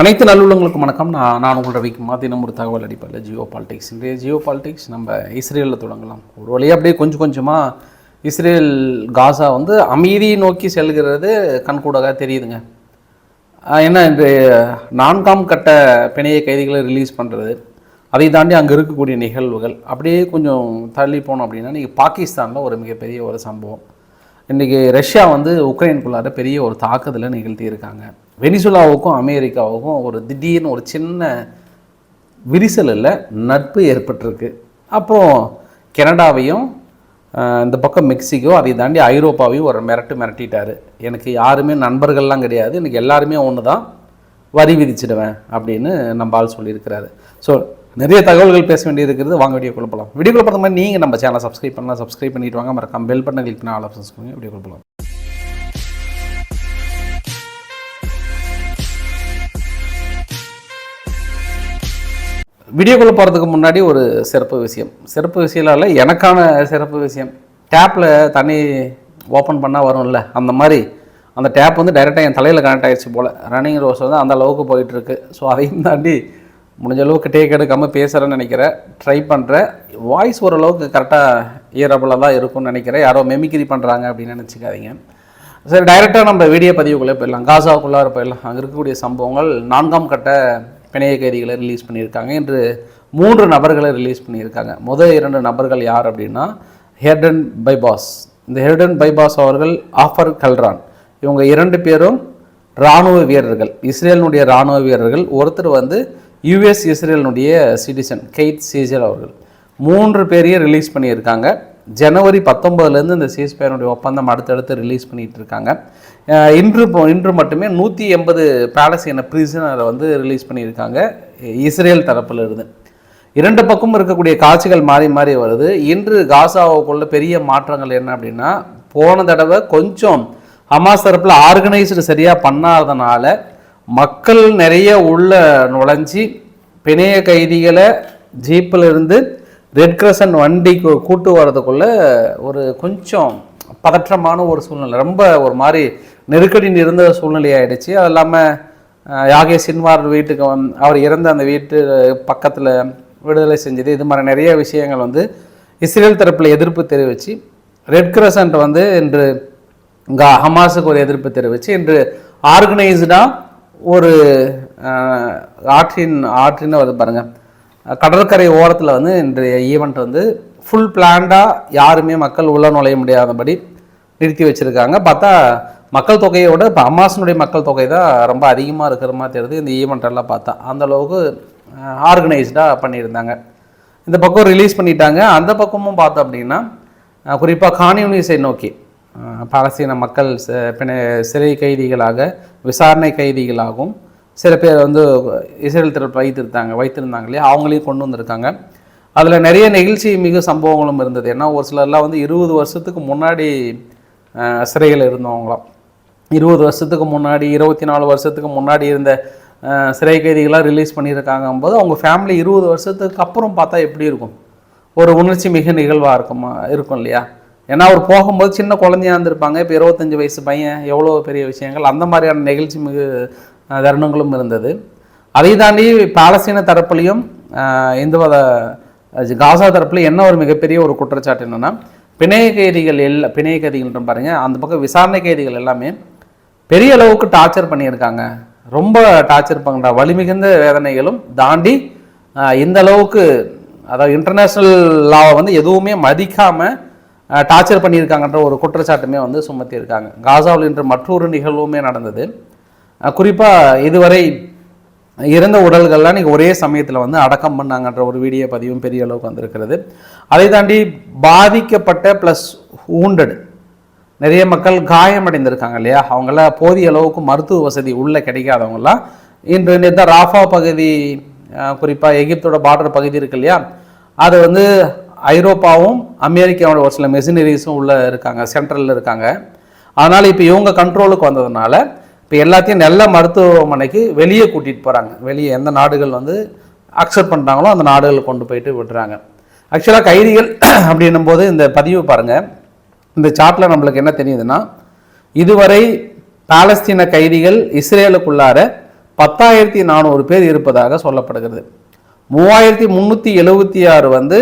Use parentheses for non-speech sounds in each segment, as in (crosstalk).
அனைத்து நல்லுள்ளங்களுக்கும் வணக்கம். நான் நான் உங்களோட வைக்குமா தினம் ஒரு தகவல் அடிப்படையில் ஜியோ பாலிடிக்ஸ். இன்றைய ஜியோ பாலிடிக்ஸ் நம்ம இஸ்ரேலில் தொடங்கலாம். ஒரு வழியாக அப்படியே கொஞ்சம் கொஞ்சமாக இஸ்ரேல் காசா வந்து அமைதியை நோக்கி செல்கிறது கண்கூடாக தெரியுதுங்க. ஏன்னா இன்று இந்த நான்காம் கட்ட பிணைய கைதிகளை ரிலீஸ் பண்ணுறது அதை தாண்டி அங்கே இருக்கக்கூடிய நிகழ்வுகள். அப்படியே கொஞ்சம் தள்ளி போனோம் அப்படின்னா இன்றைக்கி பாகிஸ்தானில் ஒரு மிகப்பெரிய ஒரு சம்பவம். இன்றைக்கி ரஷ்யா வந்து உக்ரைனுக்குள்ளார பெரிய ஒரு தாக்குதலை நிகழ்த்தியிருக்காங்க. வெனிசுலாவுக்கும் அமெரிக்காவுக்கும் ஒரு திடீர்னு ஒரு சின்ன விரிசலில் நட்பு ஏற்பட்டிருக்கு. அப்புறம் கனடாவையும் இந்த பக்கம் மெக்சிகோ அதை தாண்டி ஐரோப்பாவையும் ஒரு மிரட்டு மிரட்டிட்டாரு. எனக்கு யாருமே நண்பர்கள்லாம் கிடையாது. எனக்கு எல்லாருமே ஒன்று தான் வரி விதிச்சிடுவேன் அப்படின்னு நம்ம ஆள் சொல்லியிருக்கிறாரு. ஸோ நிறைய தகவல்கள் பேச வேண்டியது இருக்கிறது வாங்க வீடியோ குழப்பலாம் வீடியோ போகிற மாதிரி நீங்கள் நம்ம சேனலை சப்ஸ்கிரைப் பண்ணலாம். சப்ஸ்கிரைப் பண்ணிட்டு வாங்க. மறக்காம பெல் பட்டன் கிளிக் பண்ண ஆல் ஆப்ஷன்ஸ் வீடியோ குழப்பலாம் வீடியோக்குள்ளே போகிறதுக்கு முன்னாடி ஒரு சிறப்பு விஷயம். சிறப்பு விஷயம்லாம் இல்லை எனக்கான சிறப்பு விஷயம். டேப்பில் தண்ணி ஓப்பன் பண்ணால் வரும்ல அந்த மாதிரி. அந்த டேப் வந்து டைரெக்டாக என் தலையில் கனெக்ட் ஆகிடுச்சு போல். ரன்னிங் ரோஸ் வந்து அந்த அளவுக்கு போயிட்டுருக்கு. ஸோ அதையும் தாண்டி முடிஞ்ச அளவுக்கு டேக் எடுக்காமல் பேசுகிறேன்னு நினைக்கிறேன். ட்ரை பண்ணுறேன் வாய்ஸ் ஓரளவுக்கு கரெக்டாக இயரபிளாக தான் இருக்கும்னு நினைக்கிறேன். யாரோ மெமிக்ரி பண்ணுறாங்க அப்படின்னு நினச்சிக்காதீங்க. சரி டைரெக்டாக நம்ம வீடியோ பதிவுக்குள்ளே போயிடலாம். காசாவுக்குள்ளார போயிடலாம். அங்கே இருக்கக்கூடிய சம்பவங்கள் நான்காம் கட்ட பிணைய கைதிகளை ரிலீஸ் பண்ணியிருக்காங்க. என்று மூன்று நபர்களை ரிலீஸ் பண்ணியிருக்காங்க. முதல் இரண்டு நபர்கள் யார் அப்படின்னா ஹெர்டன் பைபாஸ் இந்த ஹெர்டன் பைபாஸ் அவர்கள் ஆஃபர் கல்ரான் இவங்க இரண்டு பேரும் இராணுவ வீரர்கள். இஸ்ரேலினுடைய இராணுவ வீரர்கள். ஒருத்தர் வந்து யுஎஸ் இஸ்ரேலினுடைய சிட்டிசன் கெய்ட் சீசர் அவர்கள். மூன்று பேரையும் ரிலீஸ் பண்ணியிருக்காங்க. ஜனவரி பத்தொம்பதுலேருந்து இந்த சீஸ்பயருடைய ஒப்பந்தம் அடுத்தடுத்து ரிலீஸ் பண்ணிகிட்டு இருக்காங்க இன்று இன்று மட்டுமே நூற்றி எண்பது பாலஸ்தீன பிரிசனரை வந்து ரிலீஸ் பண்ணியிருக்காங்க இஸ்ரேல் தரப்பிலிருந்து. இரண்டு பக்கமும் இருக்கக்கூடிய காட்சிகள் மாறி மாறி வருது. இன்று காசாவுக்குள்ள பெரிய மாற்றங்கள் என்ன அப்படின்னா போன தடவை கொஞ்சம் ஹமாஸ் தரப்பில் ஆர்கனைஸ்டு சரியாக பண்ணாதனால மக்கள் நிறைய உள்ள நுழைஞ்சி பிணைய கைதிகளை ஜீப்பில் இருந்து ரெட் கிரசன் வண்டி கூட்டு வரதுக்குள்ளே ஒரு கொஞ்சம் பதற்றமான ஒரு சூழ்நிலை. ரொம்ப ஒரு மாதிரி நெருக்கடி இருந்த சூழ்நிலை ஆகிடுச்சு அது இல்லாமல் யாகே சின்வார் வீட்டுக்கு வந் அவர் இறந்த அந்த வீட்டு பக்கத்தில் விடுதலை செஞ்சது. இது மாதிரி நிறைய விஷயங்கள் வந்து இஸ்ரேல் தரப்பில் எதிர்ப்பு தெரிவித்து ரெட் கிரசன்ட் வந்து இன்று இங்கே ஹமாஸுக்கு ஒரு எதிர்ப்பு தெரிவித்து இன்று ஆர்கனைஸ்டாக ஒரு ஆற்றின் ஆற்றின்னு வருது பாருங்கள் கடற்கரை ஓரத்தில் வந்து இன்றைய ஈவெண்ட் வந்து ஃபுல் பிளான்டாக யாருமே மக்கள் உள்ள நுழைய முடியாதபடி நிறுத்தி வச்சுருக்காங்க. பார்த்தா மக்கள் தொகையை விட இப்போ அம்மாசனுடைய மக்கள் தொகை தான் ரொம்ப அதிகமாக இருக்கிற மாதிரி தெரியுது. இந்த ஈவெண்ட்டெல்லாம் பார்த்தா. அந்த அளவுக்கு ஆர்கனைஸ்டாக பண்ணியிருந்தாங்க. இந்த பக்கம் ரிலீஸ் பண்ணிட்டாங்க. அந்த பக்கமும் பார்த்தோம் அப்படின்னா குறிப்பாக காணியூனிஸை நோக்கி பாலஸ்தீன மக்கள் ச- பிணை சிறை கைதிகளாக விசாரணை கைதிகளாகவும் சில பேர் வந்து இசையல் திறப்பு வைத்திருந்தாங்க வைத்திருந்தாங்க இல்லையா? அவங்களையும் கொண்டு வந்திருக்காங்க. அதில் நிறைய நெகிழ்ச்சி மிகு சம்பவங்களும் இருந்தது. ஏன்னா ஒரு சிலர்லாம் வந்து இருபது வருஷத்துக்கு முன்னாடி சிறையில் இருந்தவங்களாம். இருபது வருஷத்துக்கு முன்னாடி இருபத்தி நாலு வருஷத்துக்கு முன்னாடி இருந்த சிறை கைதிகளாக ரிலீஸ் பண்ணியிருக்காங்க போது அவங்க ஃபேமிலி இருபது வருஷத்துக்கு அப்புறம் பார்த்தா எப்படி இருக்கும்? ஒரு உணர்ச்சி மிக நிகழ்வாக இருக்குமா இருக்கும் இல்லையா? ஏன்னா அவர் போகும்போது சின்ன குழந்தையா இருந்திருப்பாங்க. இப்போ இருபத்தஞ்சி வயசு பையன் எவ்வளோ பெரிய விஷயங்கள் அந்த மாதிரியான நிகழ்ச்சி மிகு தருணங்களும் இருந்தது. அதை தாண்டி பாலஸ்தீன தரப்புலையும் இந்து மத காசா தரப்புலையும் என்ன ஒரு மிகப்பெரிய ஒரு குற்றச்சாட்டு என்னென்னா பிணைய கைதிகள் எல்லா பிணைய கைதிகள் பாருங்கள் அந்த பக்கம் விசாரணை கைதிகள் எல்லாமே பெரிய அளவுக்கு டார்ச்சர் பண்ணியிருக்காங்க. ரொம்ப டார்ச்சர் பண்ணுறா வலிமிகுந்த வேதனைகளும் தாண்டி இந்த அளவுக்கு அதாவது இன்டர்நேஷ்னல் லாவை வந்து எதுவுமே மதிக்காமல் டார்ச்சர் பண்ணியிருக்காங்கன்ற ஒரு குற்றச்சாட்டுமே வந்து சுமத்தியிருக்காங்க. காசாவில் இன்று மற்றொரு நிகழ்வுமே நடந்தது. குறிப்பாக இதுவரை இறந்த உடல்கள்லாம் நீங்கள் ஒரே சமயத்தில் வந்து அடக்கம் பண்ணாங்கன்ற ஒரு வீடியோ பதிவும் பெரிய அளவுக்கு வந்திருக்கிறது. அதை தாண்டி பாதிக்கப்பட்ட ப்ளஸ் ஊண்டடு நிறைய மக்கள் காயமடைந்திருக்காங்க இல்லையா? அவங்கள போதிய அளவுக்கு மருத்துவ வசதி உள்ளே கிடைக்காதவங்களாம் இன்று இந்த ராஃபா பகுதி குறிப்பாக எகிப்தோட பார்டர் பகுதி இருக்கு இல்லையா? அது வந்து ஐரோப்பாவும் அமெரிக்காவோட ஒரு சில மெஷினரிஸும் உள்ளே இருக்காங்க சென்ட்ரலில் இருக்காங்க. அதனால் இப்போ இவங்க கண்ட்ரோலுக்கு வந்ததுனால இப்போ எல்லாத்தையும் நல்ல மருத்துவமனைக்கு வெளியே கூட்டிகிட்டு போகிறாங்க வெளியே எந்த நாடுகள் வந்து அக்செப்ட் பண்ணுறாங்களோ அந்த நாடுகள் கொண்டு போயிட்டு விடுறாங்க. ஆக்சுவலாக கைதிகள் (clears throat) அப்படின்னும் போது இந்த பதிவு பாருங்கள் இந்த சார்ட்டில் நம்மளுக்கு என்ன தெரியுதுன்னா இதுவரை பாலஸ்தீன கைதிகள் இஸ்ரேலுக்குள்ளார பத்தாயிரத்தி நானூறு பேர் இருப்பதாக சொல்லப்படுகிறது. மூவாயிரத்தி முந்நூற்றி எழுபத்தி ஆறு வந்து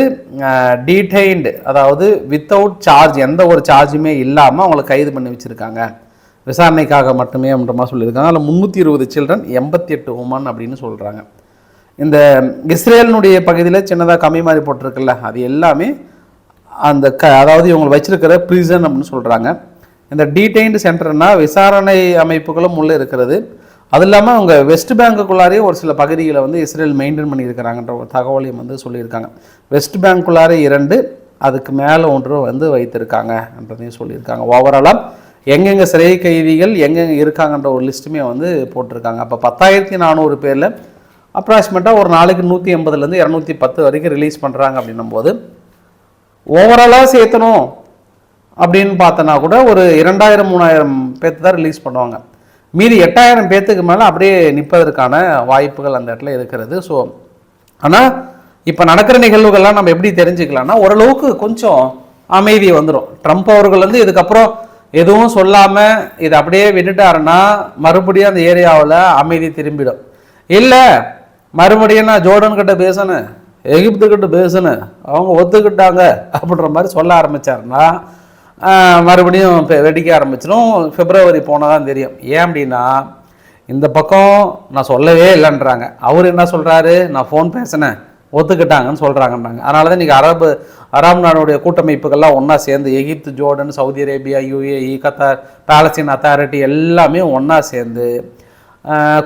டீடைன்டு அதாவது வித்தவுட் சார்ஜ் எந்த ஒரு சார்ஜுமே இல்லாமல் அவங்கள கைது பண்ணி வச்சுருக்காங்க. விசாரணைக்காக மட்டுமே அப்படின்ற மாதிரி சொல்லியிருக்காங்க. அதில் முந்நூற்றி இருபது சில்ட்ரன் எண்பத்தி எட்டு உமன் அப்படின்னு சொல்கிறாங்க இந்த இஸ்ரேலினுடைய பகுதியில் சின்னதாக கம்மி மாதிரி போட்டிருக்குல்ல அது எல்லாமே அந்த க அதாவது இவங்க வச்சிருக்கிற ப்ரிசன் அப்படின்னு சொல்கிறாங்க இந்த டீடைன்டு சென்டர்னால் விசாரணை அமைப்புகளும் உள்ளே இருக்கிறது. அது இல்லாமல் அவங்க வெஸ்ட் பேங்குக்குள்ளாரே ஒரு சில பகுதிகளை வந்து இஸ்ரேல் மெயின்டைன் பண்ணியிருக்கிறாங்கன்ற ஒரு தகவலையும் வந்து சொல்லியிருக்காங்க. வெஸ்ட் பேங்க்குள்ளாரே இரண்டு அதுக்கு மேலே ஒன்று வந்து வைத்திருக்காங்கன்றதையும் சொல்லியிருக்காங்க. ஓவராலாக எங்கெங்கே சிறை கைதிகள் எங்கெங்கே இருக்காங்கன்ற ஒரு லிஸ்ட்டுமே வந்து போட்டிருக்காங்க. அப்போ பத்தாயிரத்தி நானூறு பேரில் அப்ராக்சிமேட்டாக ஒரு நாளைக்கு நூற்றி எண்பதுலேருந்து இரநூத்தி பத்து வரைக்கும் ரிலீஸ் பண்ணுறாங்க அப்படின்னும் போது ஓவராலாக சேர்த்தணும் அப்படின்னு பார்த்தனா கூட ஒரு இரண்டாயிரம் மூணாயிரம் பேர்த்து தான் ரிலீஸ் பண்ணுவாங்க. மீதி எட்டாயிரம் பேர்த்துக்கு மேலே அப்படியே நிற்பதற்கான வாய்ப்புகள் அந்த இடத்துல இருக்கிறது. ஸோ ஆனால் இப்போ நடக்கிற நிகழ்வுகள்லாம் நம்ம எப்படி தெரிஞ்சுக்கலாம்னா ஓரளவுக்கு கொஞ்சம் அமைதி வந்துடும் ட்ரம்ப் அவர்கள் வந்து இதுக்கப்புறம் எதுவும் சொல்லாமல் இதை அப்படியே விட்டுட்டாருன்னா மறுபடியும் அந்த ஏரியாவில் அமைதி திரும்பிடும். இல்லை மறுபடியும் நான் ஜோர்டன் கிட்ட பேசணும் எகிப்து கிட்ட பேசணும் அவங்க ஒத்துக்கிட்டாங்க அப்படின்ற மாதிரி சொல்ல ஆரம்பிச்சாருன்னா மறுபடியும் வெடிக்க ஆரம்பிச்சிடும். பிப்ரவரி போனால் தான் தெரியும். ஏன் அப்படின்னா இந்த பக்கம் நான் சொல்லவே இல்லைன்றாங்க. அவர் என்ன சொல்கிறாரு நான் ஃபோன் பேசினேன். ஒத்துக்கிட்டாங்கன்னு சொல்கிறாங்கன்றாங்க அதனால தான் இன்றைக்கி அரபு அரபு நாடுடைய கூட்டமைப்புகள்லாம் ஒன்றா சேர்ந்து Egypt Jordan Saudi Arabia UAE Qatar Palestine authority எல்லாமே ஒன்றா சேர்ந்து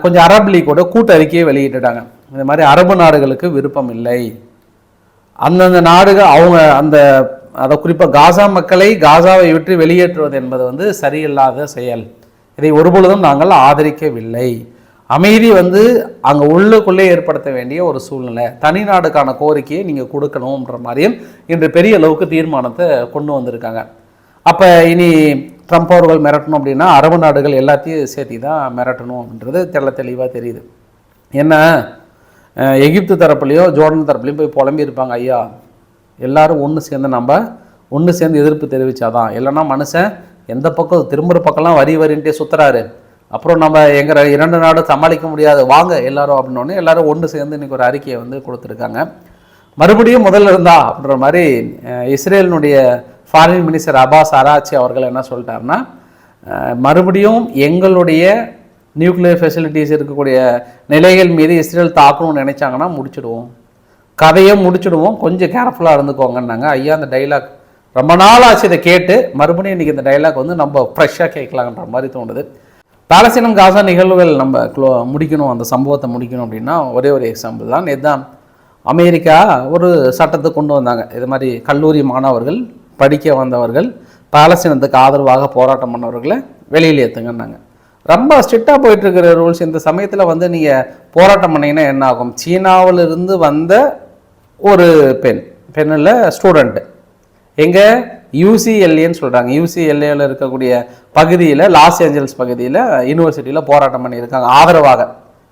கொஞ்சம் அரபு லீக்கோட கூட்டறிக்கையை வெளியிட்டுட்டாங்க. இந்த மாதிரி அரபு நாடுகளுக்கு விருப்பம் இல்லை. அந்தந்த நாடுகள் அவங்க அந்த அதை குறிப்பாக காசா மக்களை காசாவை விட்டு வெளியேற்றுவது என்பது வந்து சரியில்லாத செயல். இதை ஒருபொழுதும் நாங்கள் ஆதரிக்கவில்லை. அமைதி வந்து அங்கே உள்ளுக்குள்ளே ஏற்படுத்த வேண்டிய ஒரு சூழ்நிலை. தனி நாடுக்கான கோரிக்கையை நீங்கள் கொடுக்கணுன்ற மாதிரியும் இன்று பெரிய அளவுக்கு தீர்மானத்தை கொண்டு வந்திருக்காங்க. அப்போ இனி ட்ரம்ப் அவர்கள் மிரட்டணும் அப்படின்னா அரபு நாடுகள் எல்லாத்தையும் சேர்த்தி தான் மிரட்டணும் அப்படின்றது தெள்ள தெளிவாக தெரியுது. என்ன எகிப்து தரப்புலையோ ஜோர்டன் தரப்புலையும் போய் புலம்பி இருப்பாங்க ஐயா எல்லாரும் ஒன்று சேர்ந்து நம்ம ஒன்று சேர்ந்து எதிர்ப்பு தெரிவித்தாதான் இல்லைன்னா மனுஷன் எந்த பக்கம் திரும்புகிற பக்கம்லாம் வரி வரின்ட்டே சுற்றுறாரு அப்புறம் நம்ம எங்கள் இரண்டு நாடும் சமாளிக்க முடியாது. வாங்க எல்லாரும் அப்படின்னோடனே எல்லாரும் ஒன்று சேர்ந்து இன்னைக்கு ஒரு அறிக்கையை வந்து கொடுத்துருக்காங்க. மறுபடியும் முதல்ல இருந்தா அப்படின்ற மாதிரி இஸ்ரேலினுடைய ஃபாரின் மினிஸ்டர் அபாஸ் அராச்சி அவர்கள் என்ன சொல்லிட்டாருன்னா மறுபடியும் எங்களுடைய நியூக்ளியர் ஃபெசிலிட்டிஸ் இருக்கக்கூடிய நிலைகள் மீது இஸ்ரேல் தாக்கணும்னு நினைச்சாங்கன்னா முடிச்சிடுவோம். கதையை முடிச்சிடுவோம். கொஞ்சம் கேர்ஃபுல்லாக இருந்துக்கோங்கன்னாங்க. ஐயா அந்த டைலாக் ரொம்ப நாள் ஆச்சு இதை கேட்டு மறுபடியும் இன்றைக்கி இந்த டைலாக் வந்து நம்ம ஃப்ரெஷ்ஷாக கேட்கலான்ற மாதிரி தோணுது. பாலஸ்தீனம் காசா நிகழ்வுகள் நம்ம க்ளோ முடிக்கணும் அந்த சம்பவத்தை முடிக்கணும் அப்படின்னா ஒரே ஒரு எக்ஸாம்பிள் தான். இதுதான் அமெரிக்கா ஒரு சட்டத்தை கொண்டு வந்தாங்க. இது மாதிரி கல்லூரி மாணவர்கள் படிக்க வந்தவர்கள் பாலஸ்தீனத்துக்கு ஆதரவாக போராட்டம் பண்ணவர்களை வெளியில் ஏற்றுங்கன்னாங்க ரொம்ப ஸ்ட்ரிக்டாக போயிட்டுருக்கிற ரூல்ஸ் இந்த சமயத்தில் வந்து நீங்கள் போராட்டம் பண்ணிங்கன்னா என்ன ஆகும்? சீனாவிலிருந்து வந்த ஒரு பெண் பெண் இல்லை ஸ்டூடெண்ட்டு எங்கே? யூசிஎல்ஏன்னு சொல்கிறாங்க யூசிஎல்ஏவில் இருக்கக்கூடிய பகுதியில் லாஸ் ஏஞ்சல்ஸ் பகுதியில் யூனிவர்சிட்டியில் போராட்டம் பண்ணியிருக்காங்க. ஆதரவாக.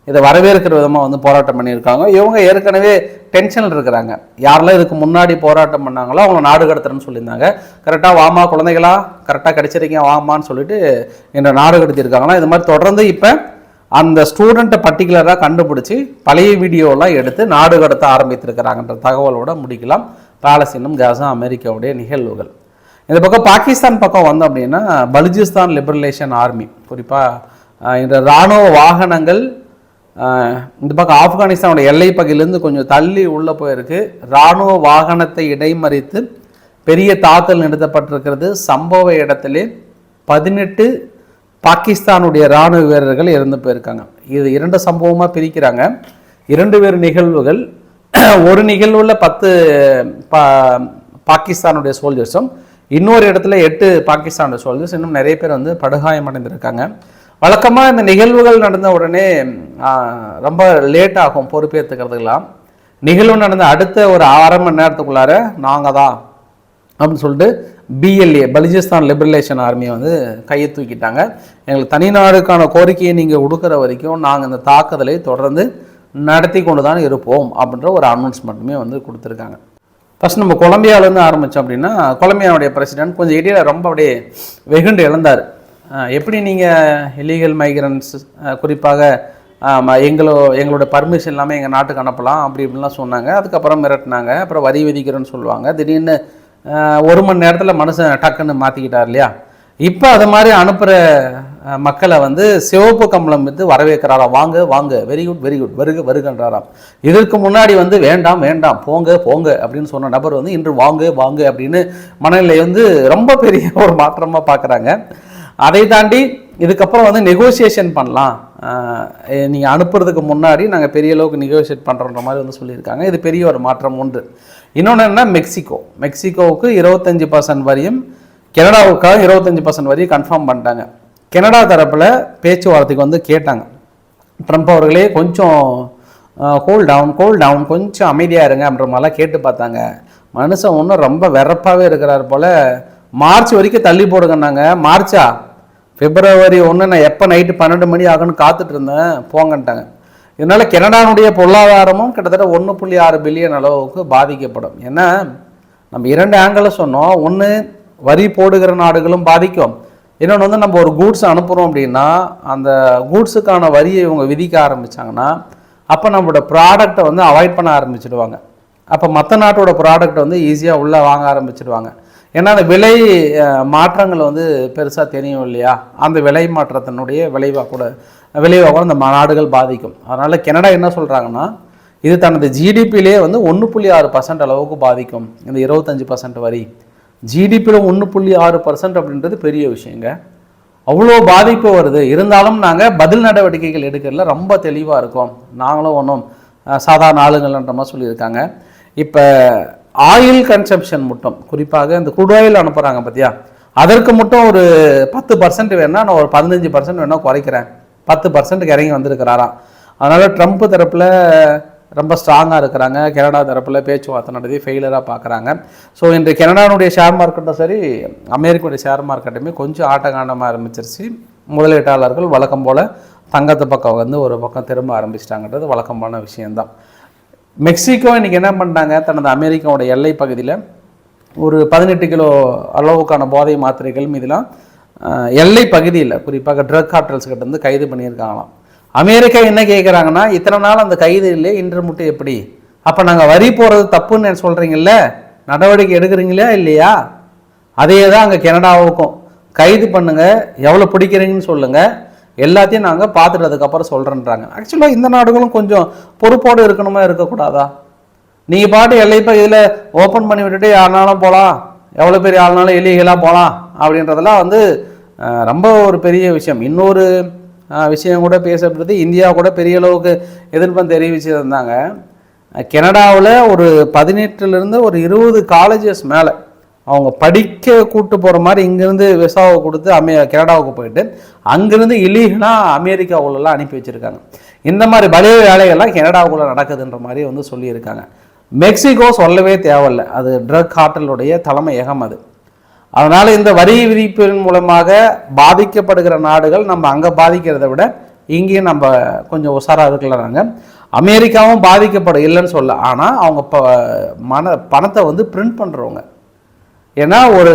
இதை வரவேற்கிற விதமாக வந்து போராட்டம் பண்ணியிருக்காங்க. இவங்க ஏற்கனவே டென்ஷனில் இருக்கிறாங்க. யாரெல்லாம் இதுக்கு முன்னாடி போராட்டம் பண்ணாங்களோ அவங்க நாடு கடத்துறேன்னு சொல்லியிருந்தாங்க. கரெக்டாக வாமா குழந்தைகளா? கரெக்டாக கிடச்சிருக்கீங்க வாமான்னு சொல்லிட்டு என்னை நாடு கடத்தியிருக்காங்கன்னா இது மாதிரி தொடர்ந்து இப்போ அந்த ஸ்டூடெண்ட்டை பர்டிகுலராக கண்டுபிடிச்சி பழைய வீடியோலாம் எடுத்து நாடு கடத்த ஆரம்பித்திருக்கிறாங்கன்ற தகவலோட முடிக்கலாம். பாலஸ்தீனம் காசா அமெரிக்காவுடைய நிகழ்வுகள். இந்த பக்கம் பாகிஸ்தான் பக்கம் வந்தோம் அப்படின்னா பலுஜிஸ்தான் லிபரலேஷன் ஆர்மி குறிப்பாக இந்த இராணுவ வாகனங்கள் இந்த பக்கம் ஆப்கானிஸ்தானோட எல்லை பகுதியிலேருந்து கொஞ்சம் தள்ளி உள்ளே போயிருக்கு. இராணுவ வாகனத்தை இடைமறித்து பெரிய தாக்கல் நிறுத்தப்பட்டிருக்கிறது சம்பவ இடத்திலே பதினெட்டு பாகிஸ்தானுடைய இராணுவ வீரர்கள் இறந்து போயிருக்காங்க. இது இரண்டு சம்பவமாக பிரிக்கிறாங்க. இரண்டு பேர் நிகழ்வுகள். (coughs) ஒரு நிகழ்வுல பத்து பா பாகிஸ்தானுடைய சோல்ஜர்ஸும் இன்னொரு இடத்துல எட்டு பாகிஸ்தானுடைய சோல்ஜர்ஸ் இன்னும் நிறைய பேர் வந்து படுகாயமடைந்திருக்காங்க. வழக்கமாக இந்த நிகழ்வுகள் நடந்த உடனே ரொம்ப லேட் ஆகும் பொறுப்பேற்றுக்கிறதுக்கெல்லாம் நிகழ்வு நடந்த அடுத்த ஒரு அரை மணி நேரத்துக்குள்ளார நாங்கள் தான் அப்படின்னு சொல்லிட்டு பிஎல்ஏ பலிஜிஸ்தான் லிபரலேஷன் ஆர்மியை வந்து கையை தூக்கிட்டாங்க. எங்களுக்கு தனிநாடுக்கான கோரிக்கையை நீங்கள் கொடுக்குற வரைக்கும் நாங்கள் இந்த தாக்குதலை தொடர்ந்து நடத்தி கொண்டு தான் இருப்போம் அப்படின்ற ஒரு அனௌன்ஸ்மெண்ட்டுமே வந்து கொடுத்துருக்காங்க. ஃபர்ஸ்ட் நம்ம கொலம்பியாவிலேருந்து ஆரம்பித்தோம் அப்படின்னா கொலம்பியாவுடைய பிரசிடென்ட் கொஞ்சம் இடையில ரொம்ப அப்படியே வெகுண்டு இழந்தார். எப்படி நீங்கள் இல்லீகல் மைக்ரன்ஸ் குறிப்பாக எங்களோ எங்களோட பர்மிஷன் இல்லாமல் எங்கள் நாட்டுக்கு அனுப்பலாம் அப்படி இப்படிலாம் சொன்னாங்க. அதுக்கப்புறம் மிரட்டினாங்க. அப்புறம் வரி விதிக்கிறேன்னு சொல்லுவாங்க. திடீர்னு ஒரு மணி நேரத்தில் மனுஷன் டக்குன்னு மாற்றிக்கிட்டார் இல்லையா? இப்போ அது மாதிரி அனுப்புகிற மக்களை வந்து சிவப்பு கம்பளம் வந்து வரவேற்கிறாராம். வாங்க வாங்க வெரி குட் வெரி குட் வருக வருகன்றாராம். இதற்கு முன்னாடி வந்து வேண்டாம் வேண்டாம் போங்க போங்க அப்படின்னு சொன்ன நபர் வந்து இன்று வாங்க வாங்க அப்படின்னு மனநிலை வந்து ரொம்ப பெரிய (laughs) ஒரு மாற்றமாக பார்க்குறாங்க. அதை தாண்டி இதுக்கப்புறம் வந்து நெகோசியேஷன் பண்ணலாம். நீங்கள் அனுப்புறதுக்கு முன்னாடி நாங்கள் பெரிய அளவுக்கு நெகோசியேட் பண்ணுறோன்ற மாதிரி வந்து சொல்லியிருக்காங்க. இது பெரிய ஒரு மாற்றம் உண்டு இன்னொன்று என்ன மெக்சிகோ. மெக்சிகோவுக்கு இருபத்தஞ்சி பர்சன்ட் வரையும் கனடாவுக்காக இருபத்தஞ்சி பர்சன்ட் வரையும் கன்ஃபார்ம் பண்ணிட்டாங்க. கனடா தரப்பில் பேச்சுவார்த்தைக்கு வந்து கேட்டாங்க. ட்ரம்ப் அவர்களே கொஞ்சம் கூல் டவுன் கூல் டவுன் கொஞ்சம் அமைதியாக இருங்க அப்படின்ற மாதிரிலாம் கேட்டு பார்த்தாங்க. மனுஷன் ஒன்றும் ரொம்ப வெறப்பாகவே இருக்கிறார் போல். மார்ச் வரைக்கும் தள்ளி போடுங்கன்னாங்க. மார்ச்சா? பிப்ரவரி ஒன்று நான் எப்போ நைட்டு பன்னெண்டு மணி ஆகும்னு காத்துட்டு இருந்தேன். போங்கன்ட்டாங்க. இதனால் கனடாவுடைய பொருளாதாரமும் கிட்டத்தட்ட ஒன்று புள்ளி ஆறு பில்லியன் அளவுக்கு பாதிக்கப்படும். ஏன்னா நம்ம இரண்டு ஆங்கிளை சொன்னோம். ஒன்று வரி போடுகிற நாடுகளும் பாதிக்கும். இன்னொன்று வந்து நம்ம ஒரு கூட்ஸ் அனுப்புகிறோம் அப்படின்னா அந்த கூட்ஸுக்கான வரியை இவங்க விதிக்க ஆரம்பிச்சாங்கன்னா அப்போ நம்மளோட ப்ராடக்டை வந்து அவாய்ட் பண்ண ஆரம்பிச்சிடுவாங்க. அப்போ மற்ற நாட்டோட ப்ராடக்ட் வந்து ஈஸியாக உள்ளே வாங்க ஆரம்பிச்சிடுவாங்க. ஏன்னா அந்த விலை மாற்றங்கள் வந்து பெருசாக தெரியும் இல்லையா? அந்த விலை மாற்றத்தினுடைய விளைவாக கூட விளைவாக கூட அந்த நாடுகள் பாதிக்கும். அதனால் கனடா என்ன சொல்கிறாங்கன்னா இது தனது ஜிடிபியிலே வந்து ஒன்று புள்ளி ஆறு பர்சன்ட் அளவுக்கு பாதிக்கும். இந்த இருபத்தஞ்சி பர்சன்ட் வரி. ஜிடிபியில் ஒன்று புள்ளி ஆறு பர்சன்ட் அப்படின்றது பெரிய விஷயங்க. அவ்வளோ பாதிப்பு வருது. இருந்தாலும் நாங்கள் பதில் நடவடிக்கைகள் எடுக்கிறதுல ரொம்ப தெளிவாக இருக்கோம். நாங்களும் ஒன்றும் சாதாரண ஆளுங்கள்ன்ற மாதிரி சொல்லியிருக்காங்க. இப்போ ஆயில் கன்சப்ஷன் மட்டும் குறிப்பாக இந்த குட் ஆயில் அனுப்புகிறாங்க பார்த்தியா அதற்கு மட்டும் ஒரு பத்து பர்சன்ட் வேணால் நான் ஒரு பதினஞ்சு பர்சன்ட் வேணால் குறைக்கிறேன். பத்து பர்சன்ட்டுக்கு இறங்கி வந்திருக்கிறாராம். அதனால் ட்ரம்ப் தரப்பில் ரொம்ப ஸ்ட்ராங்காக இருக்கிறாங்க. கனடா தரப்பில் பேச்சுவார்த்தை நடத்தி ஃபெயிலராக பார்க்குறாங்க. ஸோ இன்று கனடானுடைய ஷேர் மார்க்கெட்டும் சரி அமெரிக்காவுடைய ஷேர் மார்க்கெட்டுமே கொஞ்சம் ஆட்டகாண்டமாக ஆரம்பிச்சிருச்சு. முதலீட்டாளர்கள் வழக்கம் போல் தங்கத்து பக்கம் வந்து ஒரு பக்கம் திரும்ப ஆரம்பிச்சிட்டாங்கன்றது வழக்கமான விஷயந்தான் மெக்சிகோ இன்றைக்கி என்ன பண்ணிட்டாங்க? தனது அமெரிக்காவோட எல்லை பகுதியில் ஒரு பதினெட்டு கிலோ அளவுக்கான போதை மாத்திரைகள் மீதெல்லாம் எல்லை பகுதியில் குறிப்பாக ட்ரக் கார்டல்ஸ் கிட்ட இருந்து கைது பண்ணியிருக்காங்களாம். அமெரிக்கா என்ன கேட்குறாங்கன்னா இத்தனை நாள் அந்த கைது இல்லை இன்று மட்டும் எப்படி? அப்போ நாங்கள் வரி போகிறது தப்புன்னு சொல்கிறீங்கல்ல நடவடிக்கை எடுக்கிறீங்களா இல்லையா? அதே தான் அங்கே கனடாவுக்கும். கைது பண்ணுங்கள் எவ்வளோ பிடிக்கிறீங்கன்னு சொல்லுங்கள் எல்லாத்தையும் நாங்கள் பார்த்துட்டு அதுக்கப்புறம் சொல்கிறேன்றாங்க ஆக்சுவலாக இந்த நாடுகளும் கொஞ்சம் பொறுப்போடு இருக்கணுமா இருக்கக்கூடாதா? நீங்கள் பாட்டு எல்லை பகுதியில் ஓப்பன் பண்ணி விட்டுட்டு யாருனாலும் போகலாம் எவ்வளோ பெரிய ஆளுனாலும் எலிகளாக போகலாம் அப்படின்றதெல்லாம் வந்து ரொம்ப ஒரு பெரிய விஷயம். இன்னொரு விஷயம் கூட பேசப்படுது. இந்தியா கூட பெரிய அளவுக்கு எதிர்ப்பு தெரிவிச்சிருந்தாங்க. கனடாவில் ஒரு பதினெட்டுலேருந்து ஒரு இருபது காலேஜஸ் மேலே அவங்க படிக்க கூப்பிட்டு போகிற மாதிரி இங்கேருந்து விசாவை கொடுத்து அமே கனடாவுக்கு போயிட்டு அங்கேருந்து இலீகலாக அமெரிக்காவுலலாம் அனுப்பி வச்சுருக்காங்க. இந்த மாதிரி பலே வேலைகள்லாம் கனடாவுக்குள்ளே நடக்குதுன்ற மாதிரி வந்து சொல்லியிருக்காங்க. மெக்சிகோ சொல்லவே தேவையில்லை. அது ட்ரக் ஹாட்டலுடைய தலைமையகம் அது. அதனால் இந்த வரி விதிப்பின் மூலமாக பாதிக்கப்படுகிற நாடுகள் நம்ம அங்கே பாதிக்கிறத விட இங்கேயும் நம்ம கொஞ்சம் உஷாராக இருக்கலாங்க அமெரிக்காவும் பாதிக்கப்படும் இல்லைன்னு சொல்ல ஆனால் அவங்க ப மன பணத்தை வந்து பிரிண்ட் பண்ணுறவங்க ஏன்னா ஒரு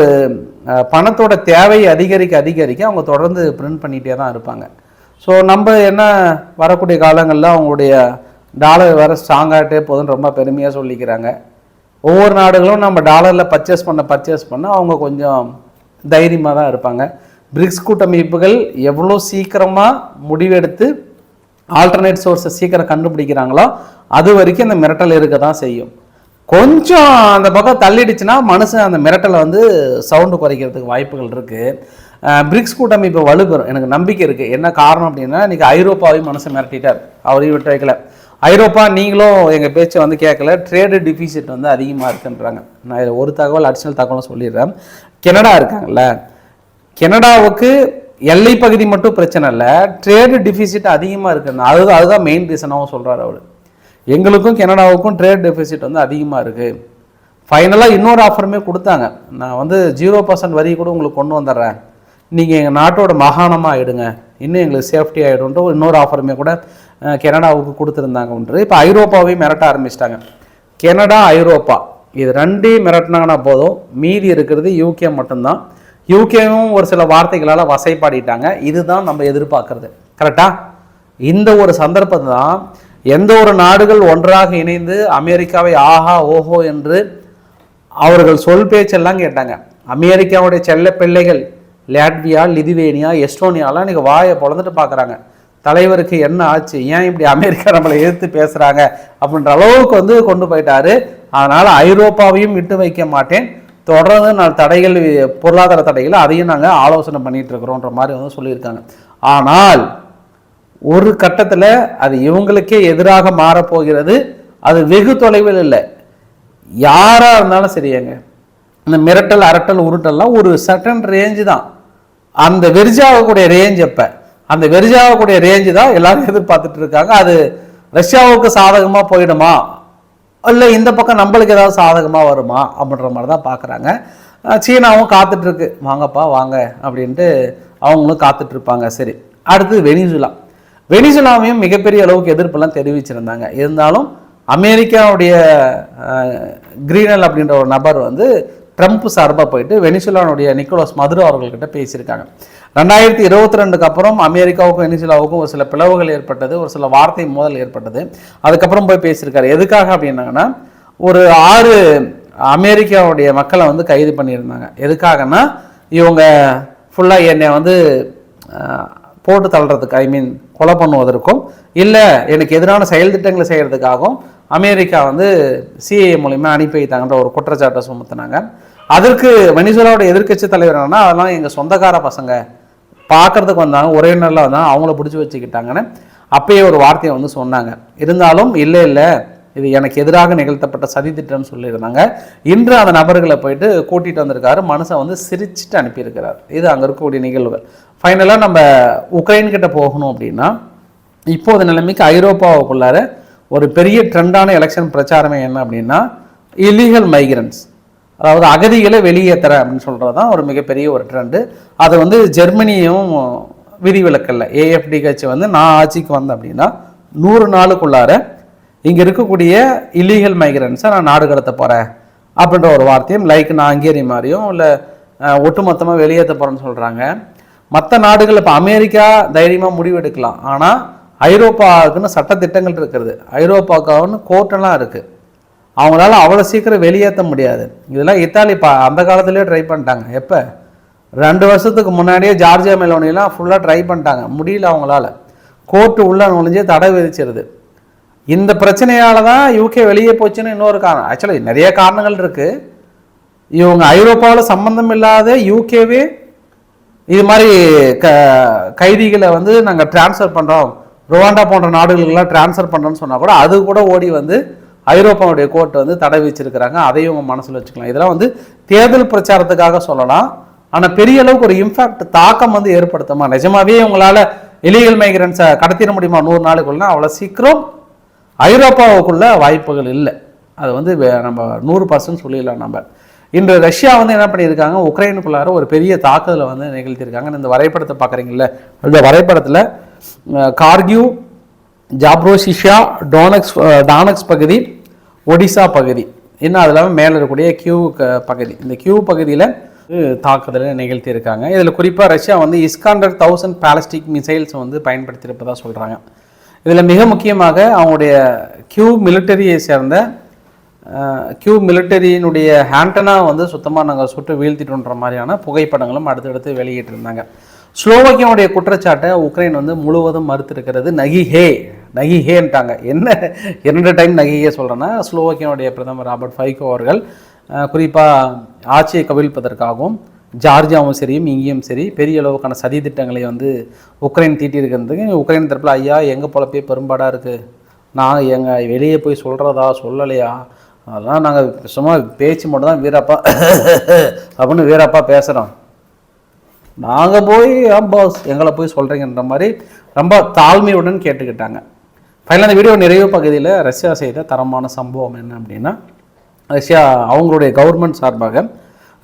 பணத்தோட தேவை அதிகரிக்க அதிகரிக்க அவங்க தொடர்ந்து பிரிண்ட் பண்ணிகிட்டே தான் இருப்பாங்க. ஸோ நம்ம என்ன வரக்கூடிய காலங்களில் அவங்களுடைய டாலர் வேறு ஸ்ட்ராங்காகிட்டே போதுன்னு ரொம்ப பெருமையாக சொல்லிக்கிறாங்க. ஒவ்வொரு நாடுகளும் நம்ம டாலரில் பர்ச்சேஸ் பண்ண பர்ச்சேஸ் பண்ண அவங்க கொஞ்சம் தைரியமாக தான் இருப்பாங்க. பிரிக்ஸ் கூட்டமைப்புகள் எவ்வளோ சீக்கிரமாக முடிவெடுத்து ஆல்டர்னேட் சோர்ஸை சீக்கிரம் கண்டுபிடிக்கிறாங்களோ அது வரைக்கும் இந்த மிரட்டல் இருக்க தான் செய்யும். கொஞ்சம் அந்த பக்கம் தள்ளிடுச்சுன்னா மனுஷன் அந்த மிரட்டலை வந்து சவுண்டு குறைக்கிறதுக்கு வாய்ப்புகள் இருக்குது பிரிக்ஸ் கூட்டமைப்பு வலுப்பெறும். எனக்கு நம்பிக்கை இருக்குது என்ன காரணம் அப்படின்னா இன்றைக்கி ஐரோப்பாவையும் மனுஷன் மிரட்டிட்டார். அவரையும் விட்டு வைக்கல. ஐரோப்பா நீங்களும் எங்கள் பேச்சை வந்து கேட்கல. ட்ரேடு டிஃபிசிட் வந்து அதிகமாக இருக்குன்றாங்க. நான் இதில் ஒரு தகவல் அடிஷ்னல் தகவலும் சொல்லிடுறேன். கெனடா இருக்காங்கல்ல. கனடாவுக்கு எல்லை பகுதி மட்டும் பிரச்சனை இல்லை. ட்ரேடு டிஃபிசிட் அதிகமாக இருக்குது அதுதான் அதுதான் மெயின் ரீசனாகவும் சொல்கிறார் அவர். எங்களுக்கும் கனடாவுக்கும் ட்ரேட் டெபிசிட் வந்து அதிகமாக இருக்குது ஃபைனலாக இன்னொரு ஆஃபருமே கொடுத்தாங்க. நான் வந்து ஜீரோ பர்சன்ட் வரி கூட உங்களுக்கு கொண்டு வந்துடுறேன். நீங்கள் எங்கள் நாட்டோட மாகாணமாக ஆகிடுங்க இன்னும் எங்களுக்கு சேஃப்டி ஆகிடும்ன்ற ஒரு இன்னொரு ஆஃபருமே கூட கனடாவுக்கு கொடுத்துருந்தாங்க ஒன்று. இப்போ ஐரோப்பாவையும் மிரட்ட ஆரம்பிச்சிட்டாங்க. கெனடா ஐரோப்பா இது ரெண்டையும் மிரட்டினாங்கன்னா போதும். மீதி இருக்கிறது யூகே மட்டும்தான். யூகேவும் ஒரு சில வார்த்தைகளால் வசைப்பாடிட்டாங்க. இதுதான் நம்ம எதிர்பார்க்கறது. கரெக்டா இந்த ஒரு சந்தர்ப்பத்தை தான் எந்த ஒரு நாடுகள் ஒன்றாக இணைந்து அமெரிக்காவை ஆஹா ஓஹோ என்று அவர்கள் சொல் பேச்செல்லாம் கேட்டாங்க. அமெரிக்காவுடைய செல்ல பிள்ளைகள் லாட்வியா லிதுவேனியா எஸ்டோனியாலாம் இன்றைக்கி வாயை பொழந்துட்டு பார்க்குறாங்க தலைவருக்கு என்ன ஆச்சு? ஏன் இப்படி அமெரிக்கா நம்மளை எதிர்த்து பேசுகிறாங்க அப்படின்ற அளவுக்கு வந்து கொண்டு போயிட்டாரு. அதனால் ஐரோப்பாவையும் விட்டு வைக்க மாட்டேன். தொடர்ந்து நான் தடைகள் பொருளாதார தடைகள் அதையும் நாங்கள் ஆலோசனை பண்ணிகிட்டு இருக்கிறோன்ற மாதிரி வந்து சொல்லியிருக்காங்க. ஆனால் ஒரு கட்டத்தில் அது இவங்களுக்கே எதிராக மாறப்போகிறது. அது வெகு தொலைவில் இல்லை. யாராக இருந்தாலும் சரியாங்க இந்த மிரட்டல் அரட்டல் உருட்டல்லாம் ஒரு சட்டன் ரேஞ்சு தான். அந்த வெறிஜாகக்கூடிய ரேஞ்ச் எப்போ அந்த வெறிஜாகக்கூடிய ரேஞ்சு தான் எல்லாரும் எதிர்பார்த்துட்டு இருக்காங்க. அது ரஷ்யாவுக்கு சாதகமாக போயிடுமா? இல்லை இந்த பக்கம் நம்மளுக்கு ஏதாவது சாதகமாக வருமா? அப்படின்ற மாதிரி தான் பார்க்குறாங்க சீனாவும் காத்துட்ருக்கு வாங்கப்பா வாங்க அப்படின்ட்டு அவங்களும் காத்துட்ருப்பாங்க சரி அடுத்து வெனிசுலா. வெனிசுலாவையும் மிகப்பெரிய அளவுக்கு எதிர்ப்பெல்லாம் தெரிவிச்சிருந்தாங்க. இருந்தாலும் அமெரிக்காவுடைய கிரீனல் அப்படின்ற ஒரு நபர் வந்து ட்ரம்ப் சார்பாக போயிட்டு வெனிசுலானுடைய நிக்கோலஸ் மதுரோ அவர்கள்கிட்ட பேசியிருக்காங்க. ரெண்டாயிரத்தி இருபத்தி ரெண்டுக்கு அப்புறம் அமெரிக்காவுக்கும் வெனிசுலாவுக்கும் ஒரு சில பிளவுகள் ஏற்பட்டது ஒரு சில வார்த்தை மோதல் ஏற்பட்டது. அதுக்கப்புறம் போய் பேசியிருக்காரு. எதுக்காக அப்படின்னாங்கன்னா ஒரு ஆறு அமெரிக்காவுடைய மக்களை வந்து கைது பண்ணியிருந்தாங்க. எதுக்காகனா இவங்க ஃபுல்லாக என்னை வந்து போட்டு தள்ளுறதுக்கு ஐ மீன் கொலை பண்ணுவதற்கும் இல்லை எனக்கு எதிரான செயல் திட்டங்களை செய்கிறதுக்காகவும் அமெரிக்கா வந்து சிஏ மூலிமா அனுப்பி வைத்தாங்கன்ற ஒரு குற்றச்சாட்டை சுமத்துனாங்க. அதற்கு வெனிசுலாவோட எதிர்க்கட்சி தலைவர் என்னன்னா அதெல்லாம் எங்கள் சொந்தக்கார பசங்க பார்க்கறதுக்கு வந்தாங்க உறவினரில் வந்தாங்க அவங்கள பிடிச்சி வச்சுக்கிட்டாங்கன்னு அப்பயே ஒரு வார்த்தையை வந்து சொன்னாங்க. இருந்தாலும் இல்லை இல்லை இது எனக்கு எதிராக நிகழ்த்தப்பட்ட சதி திட்டம்னு சொல்லியிருந்தாங்க. இன்று அந்த நபர்களை போயிட்டு கூட்டிகிட்டு வந்திருக்காரு மனுஷன் வந்து சிரிச்சிட்டு அனுப்பியிருக்கிறார். இது அங்கே இருக்கக்கூடிய நிகழ்வுகள். ஃபைனலாக நம்ம உக்ரைன்கிட்ட போகணும் அப்படின்னா இப்போது நிலைமைக்கு ஐரோப்பாவுக்குள்ளார ஒரு பெரிய ட்ரெண்டான எலெக்ஷன் பிரச்சாரமே என்ன அப்படின்னா இல்லீகல் மைக்ரன்ஸ் அதாவது அகதிகளை வெளியேற்றுறேன் அப்படின்னு சொல்கிறது தான் ஒரு மிகப்பெரிய ஒரு ட்ரெண்டு அதை வந்து ஜெர்மனியும் விதிவிலக்கல்ல. ஏஎஃப்டி கட்சி வந்து நான் ஆட்சிக்கு வந்தேன் அப்படின்னா நூறு நாளுக்குள்ளார இங்கே இருக்கக்கூடிய இல்லீகல் மைக்ரன்ஸை நான் நாடு கடத்த போகிறேன் அப்படின்ற ஒரு வார்த்தையும் லைக் நான் ஹங்கேரி மாதிரியும் இல்லை ஒட்டுமொத்தமாக வெளியேற்ற போகிறேன்னு சொல்கிறாங்க மற்ற நாடுகள் இப்போ அமெரிக்கா தைரியமாக முடிவெடுக்கலாம். ஆனால் ஐரோப்பாவுக்குன்னு சட்டத்திட்டங்கள் இருக்கிறது ஐரோப்பாவுக்காவுன்னு கோர்ட்டெல்லாம் இருக்குது அவங்களால அவ்வளோ சீக்கிரம் வெளியேற்ற முடியாது. இதெல்லாம் இத்தாலி பா அந்த காலத்துலேயே ட்ரை பண்ணிட்டாங்க. எப்போ? ரெண்டு வருஷத்துக்கு முன்னாடியே ஜார்ஜியா மெலோனிலாம் ஃபுல்லாக ட்ரை பண்ணிட்டாங்க. முடியல அவங்களால. கோர்ட்டு உள்ள நுழைஞ்சே தடை விதிச்சிருது. இந்த பிரச்சனையால் தான் யூகே வெளியே போச்சுன்னு இன்னொரு காரணம். ஆக்சுவலி நிறைய காரணங்கள் இருக்குது இவங்க ஐரோப்பாவில் சம்மந்தம் இல்லாத யூகேவே இது மாதிரி க கைதிகளை வந்து நாங்கள் ட்ரான்ஸ்ஃபர் பண்ணுறோம் ருவாண்டா போன்ற நாடுகளுக்கெல்லாம் ட்ரான்ஸ்ஃபர் பண்ணுறேன்னு சொன்னால் கூட அது கூட ஓடி வந்து ஐரோப்பாவுடைய கோர்ட் வந்து தடை வச்சிருக்கிறாங்க அதையும் அவங்க மனசில் வச்சுக்கலாம். இதெல்லாம் வந்து தேர்தல் பிரச்சாரத்துக்காக சொல்லலாம். ஆனால் பெரிய அளவுக்கு ஒரு இம்பாக்ட் தாக்கம் வந்து ஏற்படுத்துமா? நிஜமாவே உங்களால் இலீகல் மைக்ரன்ஸை கடத்திட முடியுமா? நூறு நாளுக்குள்ளனா அவ்வளோ சீக்கிரம் ஐரோப்பாவுக்குள்ள வாய்ப்புகள் இல்லை. அது வந்து நம்ம நூறு பர்சன்ட் சொல்லிடலாம் நம்ம. இன்று ரஷ்யா வந்து என்ன பண்ணியிருக்காங்க? உக்ரைனுக்குள்ளார ஒரு பெரிய தாக்குதலை வந்து நிகழ்த்தியிருக்காங்க இந்த வரைபடத்தை பார்க்குறீங்கல்ல? இந்த வரைபடத்தில் கார்கியூ ஜாப்ரோசிஷா டோனக்ஸ் டானக்ஸ் பகுதி ஒடிசா பகுதி. இன்னும் அது இல்லாமல் மேலே இருக்கக்கூடிய கியூ பகுதி. இந்த கியூ பகுதியில் தாக்குதலை நிகழ்த்தியிருக்காங்க. இதில் குறிப்பாக ரஷ்யா வந்து இஸ்காண்டர் தௌசண்ட் பேலஸ்டிக் மிசைல்ஸ் வந்து பயன்படுத்தியிருப்பதாக சொல்கிறாங்க இதில் மிக முக்கியமாக அவங்களுடைய கியூ மிலிட்டரியை சேர்ந்த கியூ மிலிட்டரியினுடைய ஹேண்டனா வந்து சுத்தமாக நாங்கள் சுட்டு வீழ்த்திட்டோன்ற மாதிரியான புகைப்படங்களும் அடுத்தடுத்து வெளியிட்டிருந்தாங்க. ஸ்லோவாக்கியாவுடைய குற்றச்சாட்டை உக்ரைன் வந்து முழுவதும் மறுத்திருக்கிறது. நகிஹே நகிஹேன்ட்டாங்க என்ன இரண்டு டைம் நகிஹே சொல்கிறேன்னா ஸ்லோவாக்கியாவுடைய பிரதமர் ராபர்ட் ஃபைகோ அவர்கள் குறிப்பாக ஆட்சியை கவிழ்ப்பதற்காகவும் ஜார்ஜியாவும் சரி இங்கேயும் சரி பெரிய அளவுக்கான சதி திட்டங்களை வந்து உக்ரைன் தீட்டியிருக்கிறதுக்கு உக்ரைன் தரப்பில் ஐயா எங்கள் பொழப்பே பெரும்பாடாக இருக்குது நான் எங்கள் வெளியே போய் சொல்கிறதா சொல்லலையா? அதெல்லாம் நாங்கள் சும்மா பேச்சு மட்டும் தான் வீரப்பா அப்படின்னு வீரப்பா பேசுகிறோம் நாங்கள் போய் பாஸ் எங்களை போய் சொல்கிறீங்கன்ற மாதிரி ரொம்ப தாழ்மையுடன் கேட்டுக்கிட்டாங்க. ஃபைனல் அந்த வீடியோ நிறைவு பகுதியில் ரஷ்யா செய்த தரமான சம்பவம் என்ன அப்படின்னா ரஷ்யா அவங்களுடைய கவர்மெண்ட் சார்பாக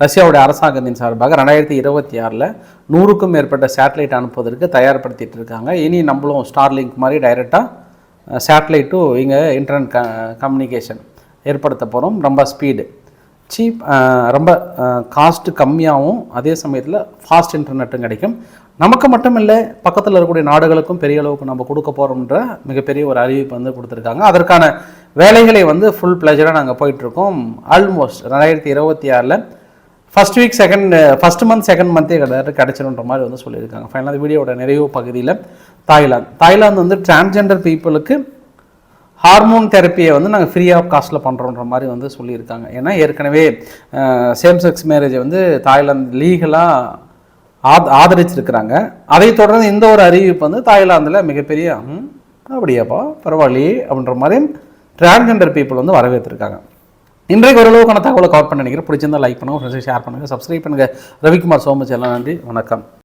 ரஷ்யாவுடைய அரசாங்கத்தின் சார்பாக ரெண்டாயிரத்தி இருபத்தி ஆறில் நூறுக்கும் மேற்பட்ட சேட்டலைட் அனுப்புவதற்கு தயார்படுத்திட்டு இருக்காங்க. இனி நம்மளும் ஸ்டார்லிங்க் மாதிரி டைரெக்டாக சேட்டலைட்டும் இங்கே இன்டர்நெட் க கம்யூனிகேஷன் ஏற்படுத்த போகிறோம் ரொம்ப ஸ்பீடு சீப் ரொம்ப காஸ்ட்டு கம்மியாகவும் அதே சமயத்தில் ஃபாஸ்ட் இன்டர்நெட்டும் கிடைக்கும். நமக்கு மட்டும் இல்லை பக்கத்தில் இருக்கக்கூடிய நாடுகளுக்கும் பெரிய அளவுக்கு நம்ம கொடுக்க போகிறோம்ன்ற மிகப்பெரிய ஒரு அறிவிப்பு வந்து கொடுத்துருக்காங்க. அதற்கான வேலைகளை வந்து ஃபுல் ப்ளஜராக நாங்கள் போயிட்டுருக்கோம். ஆல்மோஸ்ட் ரெண்டாயிரத்தி இருபத்தி ஆறில் first week second first month second மந்த்தே கிடையாது கிடச்சிருன்ற மாதிரி வந்து சொல்லியிருக்காங்க. ஃபைனலாக வீடியோட நிறைவு பகுதியில் தாய்லாந்து தாய்லாந்து வந்து டிரான்ஸ்ஜெண்டர் பீப்புளுக்கு ஹார்மோன் தெரப்பியை வந்து நாங்கள் ஃப்ரீ ஆஃப் காஸ்ட்டில் பண்ணுறோன்ற மாதிரி வந்து சொல்லியிருக்காங்க. ஏன்னா ஏற்கனவே சேம் செக்ஸ் மேரேஜை வந்து தாய்லாந்து லீகலாக ஆத் ஆதரிச்சிருக்கிறாங்க. அதை தொடர்ந்து இந்த ஒரு அறிவிப்பு வந்து தாய்லாந்தில் மிகப்பெரிய அப்படியாப்பா பரவாயில்லையே அப்படின்ற மாதிரி டிரான்ஸ்ஜெண்டர் பீப்புள் வந்து வரவேற்றிருக்காங்க. இன்றைக்கு ஓரளவுக்கான தகவலை கவர் பண்ண நினைக்கிறேன். பிடிச்சிருந்தா லைக் பண்ணுங்கள் ஃப்ரெண்ட்ஸை ஷேர் பண்ணுங்கள் சப்ஸ்கிரைப் பண்ணுங்கள் ரவிக்குமார் சோமச் எல்லாம் நன்றி வணக்கம்.